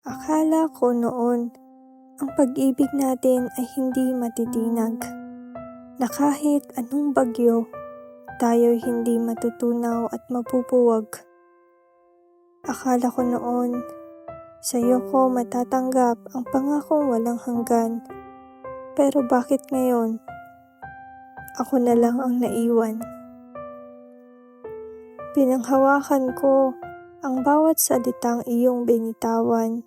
Akala ko noon, ang pag-ibig natin ay hindi matitinag. Na kahit anong bagyo, tayo'y hindi matutunaw at mapupuwag. Akala ko noon, sa'yo ko matatanggap ang pangakong walang hanggan. Pero bakit ngayon, ako na lang ang naiwan? Pinanghawakan ko ang bawat salitang iyong binitawan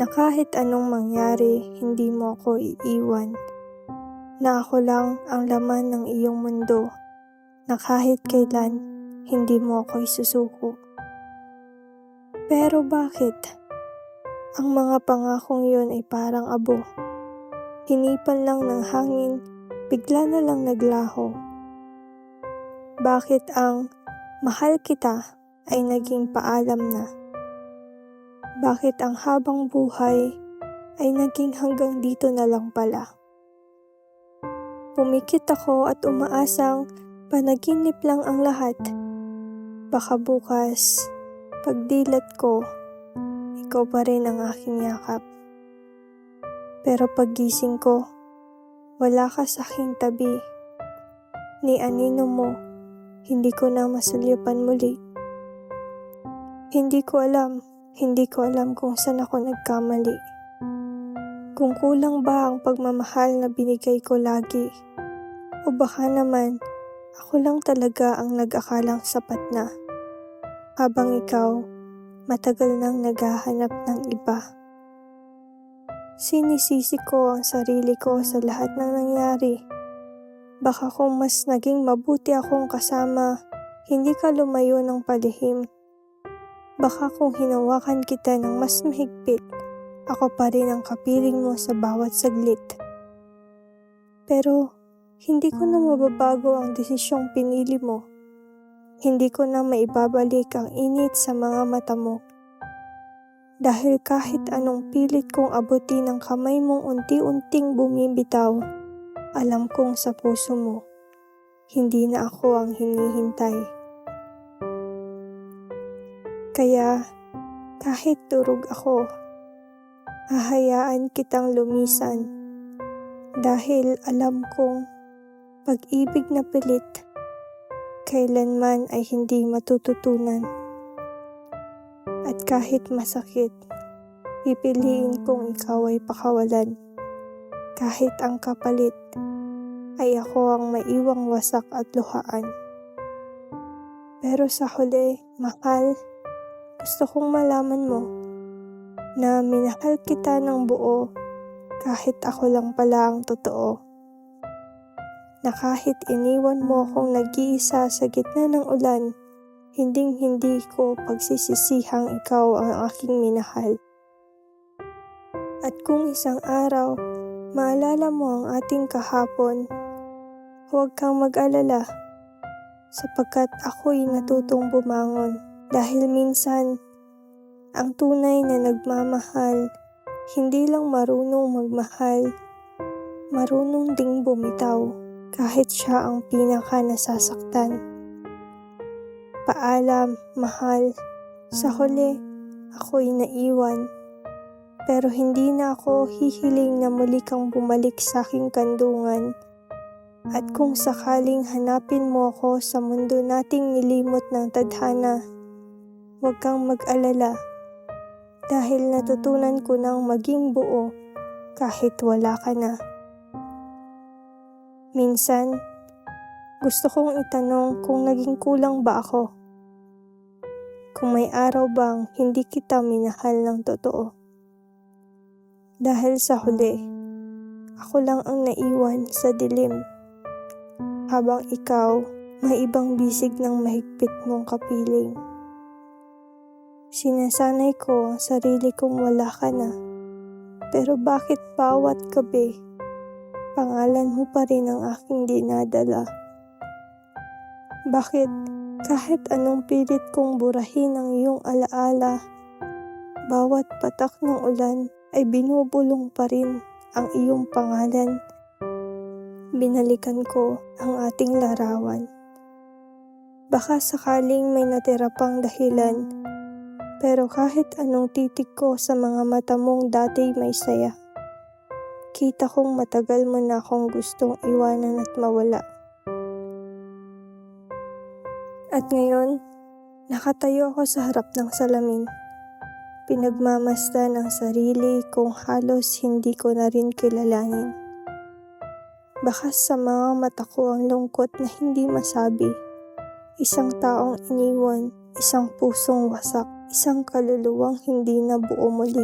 na kahit anong mangyari, hindi mo ako iiwan. Na ako lang ang laman ng iyong mundo, na kahit kailan, hindi mo ako isusuko. Pero bakit? Ang mga pangakong yun ay parang abo. Hinipan lang ng hangin, bigla na lang naglaho. Bakit ang mahal kita ay naging paalam na? Bakit ang habang buhay ay naging hanggang dito na lang pala? Pumikit ako at umaasang panaginip lang ang lahat. Baka bukas, pagdilat ko, ikaw pa rin ang aking yakap. Pero paggising ko, wala ka sa aking tabi. Ni anino mo, hindi ko na masulyapan muli. Hindi ko alam, hindi ko alam kung saan ako nagkamali. Kung kulang ba ang pagmamahal na binigay ko lagi? O baka naman, ako lang talaga ang nag-akalang sapat na. Habang ikaw, matagal nang naghahanap ng iba. Sinisisi ko ang sarili ko sa lahat ng nangyari. Baka kung mas naging mabuti akong kasama, hindi ka lumayo ng palihim Baka kung hinawakan kita ng mas mahigpit, ako pa rin ang kapiling mo sa bawat saglit. Pero, hindi ko na mababago ang desisyong pinili mo. Hindi ko na maibabalik ang init sa mga mata mo. Dahil kahit anong pilit kong abutin ng kamay mong unti-unting bumibitaw, alam kong sa puso mo, hindi na ako ang hinihintay. Kaya kahit turog ako, hahayaan kitang lumisan dahil alam kong pag-ibig na pilit kailanman ay hindi matututunan. At kahit masakit, pipiliin kong ikaw ay pakawalan. Kahit ang kapalit ay ako ang maiwang wasak at luhaan. Pero sa huli, mahal, gusto kong malaman mo na minahal kita ng buo kahit ako lang pala ang totoo. Na kahit iniwan mo akong nag-iisa sa gitna ng ulan, hinding hindi ko pagsisisihang ikaw ang aking minahal. At kung isang araw, maalala mo ang ating kahapon, huwag kang mag-alala sapagkat ako'y natutong bumangon. Dahil minsan, ang tunay na nagmamahal, hindi lang marunong magmahal, marunong ding bumitaw kahit siya ang pinaka nasasaktan. Paalam, mahal, sa huli, ako'y naiwan. Pero hindi na ako hihiling na muli kang bumalik sa aking kandungan. At kung sakaling hanapin mo ako sa mundo nating nilimot ng tadhana, Huwag kang mag-alala dahil natutunan ko nang maging buo kahit wala ka na. Minsan, gusto kong itanong kung naging kulang ba ako. Kung may araw bang hindi kita minahal ng totoo. Dahil sa huli, ako lang ang naiwan sa dilim. Habang ikaw, may ibang bisig ng mahigpit mong kapiling. Sinasanay ko ang sarili kong wala ka na. Pero bakit bawat gabi, pangalan mo pa rin ang aking dinadala? Bakit kahit anong pilit kong burahin ang iyong alaala, bawat patak ng ulan ay binubulong pa rin ang iyong pangalan. Binalikan ko ang ating larawan. Baka sakaling may natira pang dahilan Pero kahit anong titik ko sa mga mata mong dati may saya. Kita kong matagal mo na akong gustong iwanan at mawala. At ngayon, nakatayo ako sa harap ng salamin. Pinagmamasdan ang sarili kung halos hindi ko na rin kilalanin. Baka sa mga mata ko ang lungkot na hindi masabi. Isang taong iniwan, isang pusong wasak, isang kaluluwang hindi na buo muli.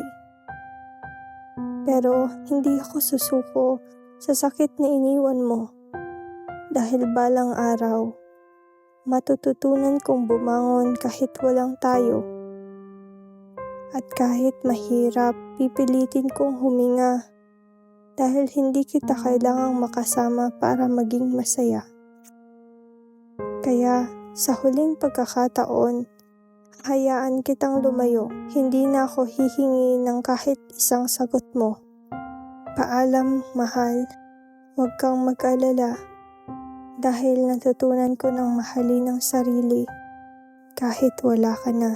Pero hindi ako susuko sa sakit na iniwan mo. Dahil balang araw, matututunan kong bumangon kahit walang tayo. At kahit mahirap, pipilitin kong huminga dahil hindi kita kailangang makasama para maging masaya. Kaya sa huling pagkakataon, hayaan kitang lumayo. Hindi na ako hihingi ng kahit isang sagot mo. Paalam, mahal. Huwag kang mag-alala. Dahil natutunan ko ng mahalin ang sarili kahit wala ka na.